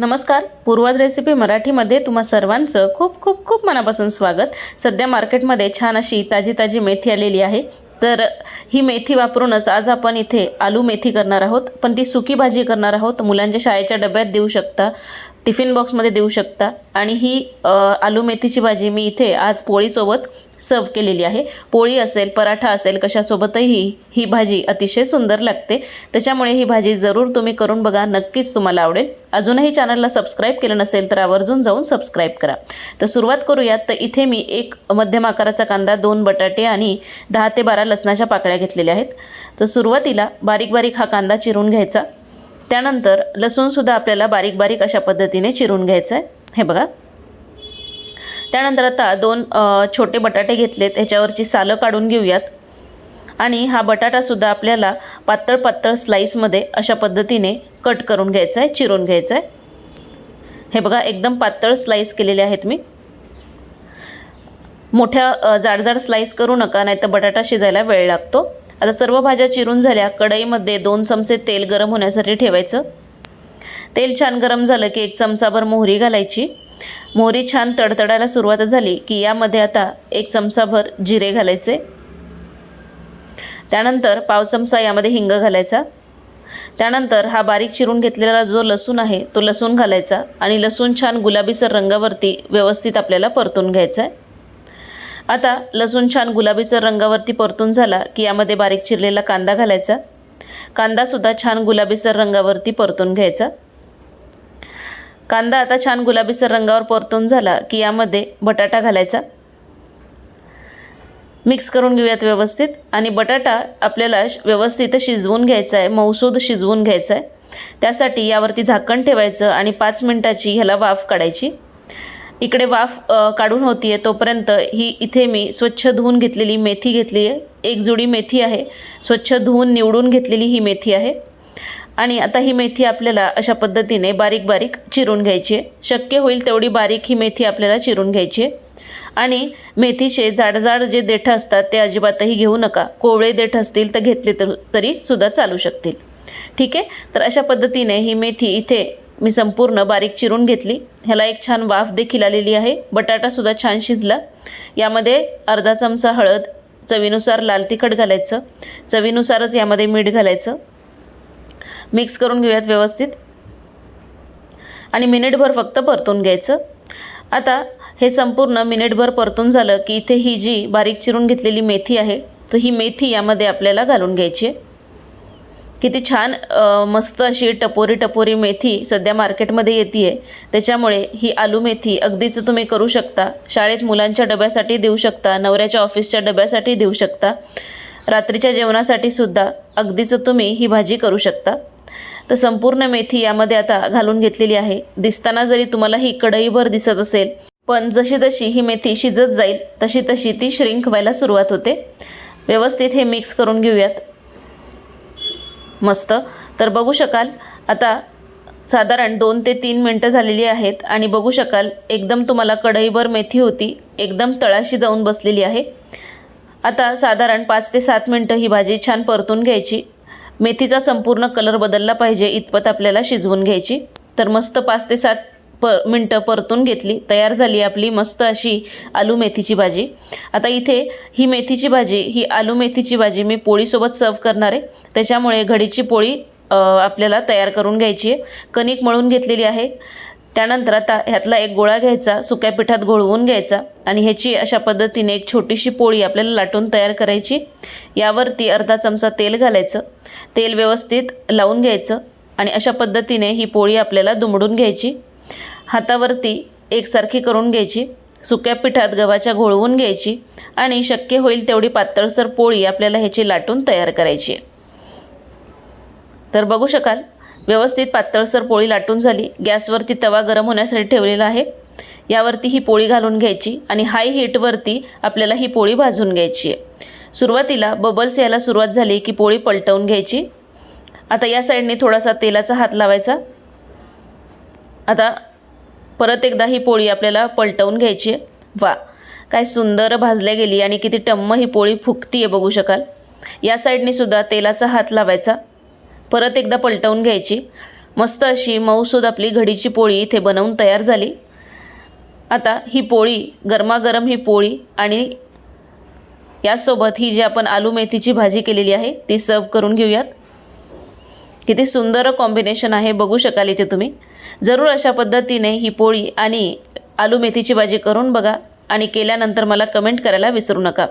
नमस्कार पूर्वाज रेसिपी मराठीमध्ये तुम्हा सर्वांचं खूप खूप खूप मनापासून स्वागत. सध्या मार्केटमध्ये छान अशी ताजी ताजी मेथी आलेली आहे. तर ही मेथी वापरूनच आज आपण इथे आलू मेथी करणार आहोत. पण ती सुकी भाजी करणार आहोत. मुलांच्या शाळेच्या डब्यात देऊ शकता टिफिन बॉक्समध्ये देऊ शकता. आणि ही आलू मेथीची भाजी मी इथे आज पोळीसोबत सर्व केलेली आहे. पोळी असेल पराठा असेल कशासोबतही ही भाजी अतिशय सुंदर लागते. त्याच्यामुळे ही भाजी जरूर तुम्ही करून बघा. नक्कीच तुम्हाला आवडेल. अजूनही चॅनलला सबस्क्राईब केलं नसेल तर आवर्जून जाऊन सबस्क्राईब करा. तर सुरुवात करूयात. तर इथे मी एक मध्यम आकाराचा कांदा दोन बटाटे आणि दहा ते बारा लसणाच्या पाकळ्या घेतलेल्या आहेत. तर सुरुवातीला बारीक बारीक हा कांदा चिरून घ्यायचा. त्यानंतर लसूणसुद्धा आपल्याला बारीक बारीक अशा पद्धतीने चिरून घ्यायचं आहे हे बघा. त्यानंतर आता दोन छोटे बटाटे घेतलेत. ह्याच्यावरची सालं काढून घेऊयात. आणि हा बटाटासुद्धा आपल्याला पातळ पातळ स्लाईसमध्ये अशा पद्धतीने कट करून घ्यायचा आहे चिरून घ्यायचा आहे हे बघा एकदम पातळ स्लाईस केलेले आहेत मी. मोठ्या जाडजाड स्लाईस करू नका नाहीतर बटाटा शिजायला वेळ लागतो. आता सर्व भाज्या चिरून झाल्या. कढईमध्ये दोन चमचे तेल गरम होण्यासाठी ठेवायचं. तेल छान गरम झालं की एक चमचाभर मोहरी घालायची. मोहरी छान तडतडायला सुरुवात झाली की यामध्ये आता एक चमचाभर जिरे घालायचे. त्यानंतर पाव चमचा यामध्ये हिंग घालायचा. त्यानंतर हा बारीक चिरून घेतलेला जो लसूण आहे तो लसूण घालायचा आणि लसूण छान गुलाबीसर रंगावरती व्यवस्थित आपल्याला परतून घ्यायचा आहे आता लसूण छान गुलाबीसर रंगावरती परतून झाला की यामध्ये बारीक चिरलेला कांदा घालायचा. कांदासुद्धा छान गुलाबीसर रंगावरती परतून घ्यायचा. कांदा आता छान गुलाबीसर रंगावर परतून झाला की यामध्ये बटाटा घालायचा. मिक्स करून घेऊयात व्यवस्थित. आणि बटाटा आपल्याला श- व्यवस्थित शिजवून घ्यायचा आहे मौसूद शिजवून घ्यायचा आहे त्यासाठी यावरती झाकण ठेवायचं आणि पाच मिनटाची ह्याला वाफ काढायची. इकडे वाफ काढून होती आहे तोपर्यंत ही इथे मी स्वच्छ धुवून घेतलेली मेथी घेतली आहे एक जुडी मेथी आहे. स्वच्छ धुवून निवडून घेतलेली ही मेथी आहे. आणि आता ही मेथी आपल्याला अशा पद्धतीने बारीक बारीक चिरून घ्यायची आहे. शक्य होईल तेवढी बारीक ही मेथी आपल्याला चिरून घ्यायची आहे. आणि मेथीचे जाडजाड जे देठं असतात ते अजिबातही घेऊ नका. कोवळे देठ असतील तर घेतले तर तरी सुद्धा चालू शकतील. ठीक आहे? तर अशा पद्धतीने ही मेथी इथे मी संपूर्ण बारीक चिरून घेतली. ह्याला एक छान वाफ देखील आलेली आहे. बटाटासुद्धा छान शिजला. यामध्ये अर्धा चमचा हळद चवीनुसार लाल तिखट घालायचं. चवीनुसारच यामध्ये मीठ घालायचं. मिक्स करून घेऊयात व्यवस्थित. आणि मिनिटभर फक्त परतून घ्यायचं. आता हे संपूर्ण मिनिटभर परतून झालं की इथे ही जी बारीक चिरून घेतलेली मेथी आहे तर ही मेथी यामध्ये आपल्याला घालून घ्यायची आहे. किती छान मस्त अशी टपोरी टपोरी मेथी सध्या मार्केटमध्ये येते आहे त्याच्यामुळे ही आलू मेथी अगदीच तुम्ही करू शकता. शाळेत मुलांच्या डब्यासाठी देऊ शकता नवऱ्याच्या ऑफिसच्या डब्यासाठी देऊ शकता. रात्रीच्या जेवणासाठी सुद्धा अगदीच तुम्ही ही भाजी करू शकता. तर संपूर्ण मेथी यामध्ये आता घालून घेतलेली आहे. दिसताना जरी तुम्हाला ही कढईभर दिसत असेल पण जशी तशी ही मेथी शिजत जाईल तशी तशी ती श्रिंक व्हायला सुरुवात होते. व्यवस्थित हे मिक्स करून घेऊयात. मस्त. तर बघू शकाल आता साधारण दोन ते तीन मिनटं झालेली आहेत आणि बघू शकाल एकदम तुम्हाला कढईभर मेथी होती एकदम तळाशी जाऊन बसलेली आहे. आता साधारण पाच ते सात मिनटं ही भाजी छान परतून घ्यायची. मेथीचा संपूर्ण कलर बदलला पाहिजे इतपत आपल्याला शिजवून घ्यायची. तर मस्त पाच ते सात प मिनटं परतून घेतली. तयार झाली आपली मस्त अशी आलू मेथीची भाजी. आता इथे ही मेथीची भाजी ही आलू मेथीची भाजी मी पोळीसोबत सर्व करणार आहे. त्याच्यामुळे घडीची पोळी आपल्याला तयार करून घ्यायची आहे. कणिक मळून घेतलेली आहे. त्यानंतर आता ह्यातला एक गोळा घ्यायचा सुक्या पिठात घोळवून घ्यायचा आणि ह्याची अशा पद्धतीने एक छोटीशी पोळी आपल्याला लाटून तयार करायची. यावरती अर्धा चमचा तेल घालायचं. तेल व्यवस्थित लावून घ्यायचं आणि अशा पद्धतीने ही पोळी आपल्याला दुमडून घ्यायची. हातावरती एकसारखी करून घ्यायची. सुक्या पिठात गव्हाच्या घोळवून घ्यायची आणि शक्य होईल तेवढी पातळसर पोळी आपल्याला ह्याची लाटून तयार करायची आहे. तर बघू शकाल व्यवस्थित पातळसर पोळी लाटून झाली. गॅसवरती तवा गरम होण्यासाठी ठेवलेला आहे. यावरती ही पोळी घालून घ्यायची आणि हाय हीटवरती आपल्याला ही पोळी भाजून घ्यायची आहे. सुरुवातीला बबल्स यायला सुरुवात झाली की पोळी पलटवून घ्यायची. आता या साईडने थोडासा तेलाचा हात लावायचा. आता परत एकदा ही पोळी आपल्याला पलटवून घ्यायची आहे. वा काय सुंदर भाजल्या गेली आणि किती टम्म ही पोळी फुकती आहे बघू शकाल. या साईडने सुद्धा तेलाचा हात लावायचा. परत एकदा पलटवून घ्यायची. मस्त अशी मऊसूद आपली घडीची पोळी इथे बनवून तयार झाली. आता ही पोळी गरमागरम ही पोळी आणि यासोबत ही जी आपण आलू मेथीची भाजी केलेली आहे ती सर्व करून घेऊयात. किती सुंदर कॉम्बिनेशन आहे बघू शकाल इथे तुम्ही. जरूर अशा पद्धतीने ही पोळी आणि आलू मेथीची भाजी करून बघा. आणि केल्यानंतर मला कमेंट करायला विसरू नका.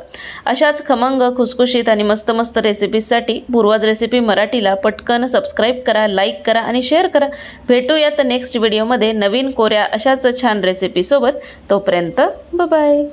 अशाच खमंग खुसखुशीत आणि मस्त मस्त रेसिपीजसाठी पूर्वाज रेसिपी मराठीला पटकन सबस्क्राईब करा लाईक करा आणि शेअर करा. भेटूयात नेक्स्ट व्हिडिओमध्ये नवीन कोऱ्या अशाच छान रेसिपीसोबत तोपर्यंत बाय